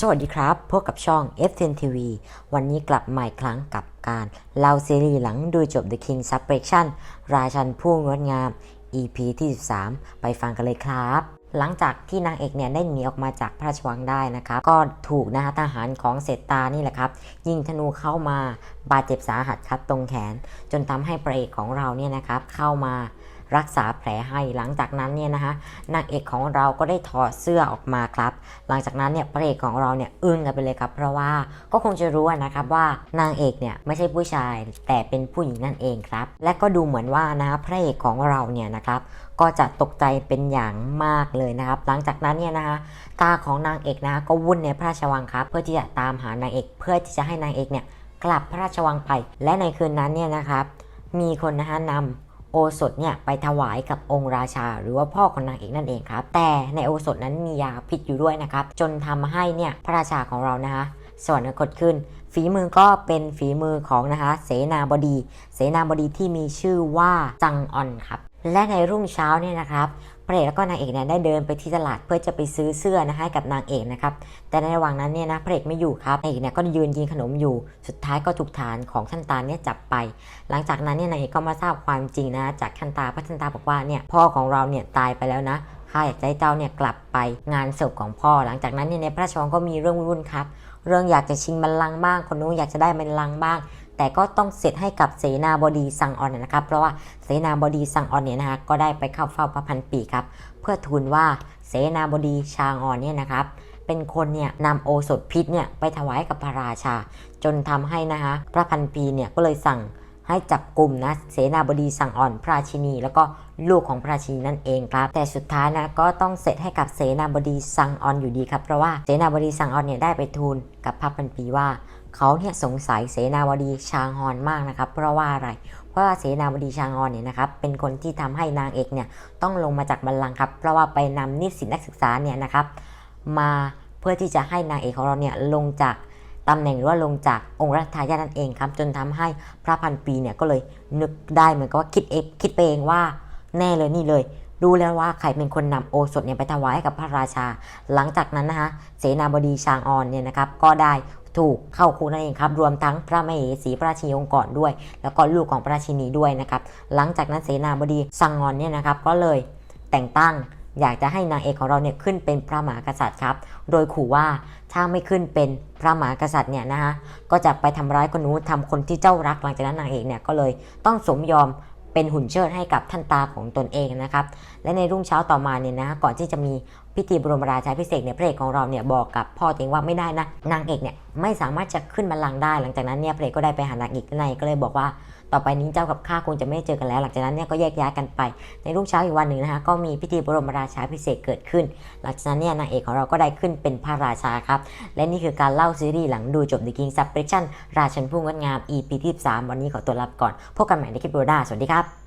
สวัสดีครับ พบกับช่อง f 1 TV วันนี้กลับมาอีกครั้งกับการเล่าซีรีส์หลังดูจบ The King Suppression ราชันผู้งดงาม EP ที่ 13 ไปฟังกันเลยครับ หลังจากที่นางเอกเนี่ยได้หนีออกมาจากพระราชวังได้นะครับ ก็ถูกนะฮะทหารของเศรษตานี่แหละครับ ยิงธนูเข้ามาบาดเจ็บสาหัสครับตรงแขน จนทำให้พระเอกของเราเนี่ยนะครับเข้ามา รักษาแผลให้หลังจากนั้นเนี่ยนะฮะนางเอกของเราก็ได้ถอดเสื้อออกมาครับ หลังจากนั้นเนี่ยพระเอกของเราเนี่ยอึ้งกันไปเลยครับ เพราะว่าก็คงจะรู้นะครับว่านางเอกเนี่ยไม่ใช่ผู้ชายแต่เป็นผู้หญิงนั่นเองครับ และก็ดูเหมือนว่านะพระเอกของเราเนี่ยนะครับก็จะตกใจเป็นอย่างมากเลยนะครับ หลังจากนั้นเนี่ยนะคะตาของนางเอกนะก็วุ่นในพระราชวังครับเพื่อที่จะตามหานางเอก เพื่อที่จะให้นางเอกเนี่ยกลับพระราชวังไป และในคืนนั้นเนี่ยนะครับมีคนนะคะนำ โอสถเนี่ยไปถวายกับองค์ราชา หรือว่าพ่อของนางเอกนั่นเองครับ แต่ในโอสถนั้นมียาพิษอยู่ด้วยนะครับ จนทำให้เนี่ยพระราชาของเรานะคะสวรรคตขึ้น ฝีมือก็เป็นฝีมือของนะคะเสนาบดี เสนาบดีที่มีชื่อว่าจังออนครับ และในรุ่งเช้าเนี่ยนะครับพระเอกแล้วก็นางเอกเนี่ยได้เดินไปที่ตลาดเพื่อจะไปซื้อเสื้อนะให้กับนางเอกนะครับแต่ในระหว่างนั้นเนี่ยนะพระเอกไม่อยู่ครับนางเอกเนี่ยก็ยืนกินขนมอยู่ สุดท้ายก็ถูกฐานของท่านตาเนี่ยจับไป หลังจากนั้นเนี่ยนางเอกก็มาทราบความจริงนะจากท่านตาพระท่านตาบอกว่าเนี่ยพ่อของเราเนี่ยตายไปแล้วนะข้าอยากจะให้เจ้าเนี่ยกลับไปงานศพของพ่อ หลังจากนั้นเนี่ยในพระราชวังก็มีเรื่องวุ่นครับเรื่องอยากจะชิงบัลลังก์บ้างคนนู้นอยากจะได้บัลลังก์บ้าง แต่ก็ต้องเสร็จให้กับเสนาบดีซังออนนะครับ เพราะว่าเสนาบดีซังออนเนี่ยนะคะก็ได้ไปเข้าเฝ้าพระพันปีครับ เพื่อทูลว่าเสนาบดีชางออนเนี่ยนะครับเป็นคนเนี่ยนำโอสถพิษเนี่ยไปถวายกับพระราชา จนทำให้นะคะ พระพันปีเนี่ยก็เลยสั่งให้จับกลุ่มนะเสนาบดีสั่งอ่อนพระราชินี แล้วก็ลูกของพระราชินีนั่นเองครับ แต่สุดท้ายนะก็ต้องเสร็จให้กับเสนาบดีสั่งอ่อนอยู่ดีครับ เพราะว่าเสนาบดีสั่งอ่อนเนี่ยได้ไปทูลกับพระพันปีว่า เขาเนี่ยสงสัยเสนาบดีชางฮอนมากนะครับ เพราะว่าอะไร เพราะว่าเสนาบดีชางฮอนเนี่ยนะครับเป็นคนที่ทำให้นางเอกเนี่ยต้องลงมาจากบัลลังก์ครับ เพราะว่าไปนำนิสิตนักศึกษาเนี่ยนะครับมาเพื่อที่จะให้นางเอกของเราเนี่ยลงจากตำแหน่งหรือว่าลงจากองค์รัชทายาทนั่นเองครับ จนทำให้พระพันปีเนี่ยก็เลยนึกได้เหมือนกับว่าคิดเองคิดเองว่าแน่เลยนี่เลยรู้แล้วว่าใครเป็นคนนำโอสถเนี่ยไปถวายให้กับพระราชา หลังจากนั้นนะคะเสนาบดีชางออนเนี่ยนะครับก็ได้ ถูกเข้าคุกนั่นเองครับ รวมทั้งพระมเหสีพระราชินีองค์ก่อนด้วย แล้วก็ลูกของพระราชินีด้วยนะครับ หลังจากนั้นเสนาบดีซังออนเนี่ยนะครับ ก็เลยแต่งตั้งอยากจะให้นางเอกของเราเนี่ยขึ้นเป็นพระมหากษัตริย์ครับ โดยขู่ว่าถ้าไม่ขึ้นเป็นพระมหากษัตริย์เนี่ยนะคะก็จะไปทำร้ายคนนู้นทำคนที่เจ้ารัก หลังจากนั้นนางเอกเนี่ยก็เลยต้องสมยอม เป็นหุ่นเชิดให้กับท่านตาของตนเองนะครับ และในรุ่งเช้าต่อมาเนี่ยนะก่อนที่จะมีพิธีบรมราชาพิเศษเนี่ยพระเอกของเราเนี่ยบอกกับพ่อเองว่าไม่ได้นะนางเอกเนี่ยไม่สามารถจะขึ้นบัลลังก์ได้ หลังจากนั้นเนี่ยพระเอกก็ได้ไปหานางเอกในก็เลยบอกว่าต่อไปนี้เจ้ากับข้าคงจะไม่เจอกันแล้ว หลังจากนั้นเนี่ยก็แยกย้ายกันไป ในรุ่งเช้าอีกวันหนึ่งนะคะก็มีพิธีบรมราชาพิเศษเกิดขึ้น หลังจากนั้นเนี่ยนางเอกของเราก็ได้ขึ้นเป็นพระราชาครับ และนี่คือการเล่าซีรีส์หลังดูจบ The King Suppression ราชันผู้งดงาม EP ที่3วันนี้ขอตัวลาไปก่อนพบกันใหม่ในคลิปโรด้าสวัสดีครับ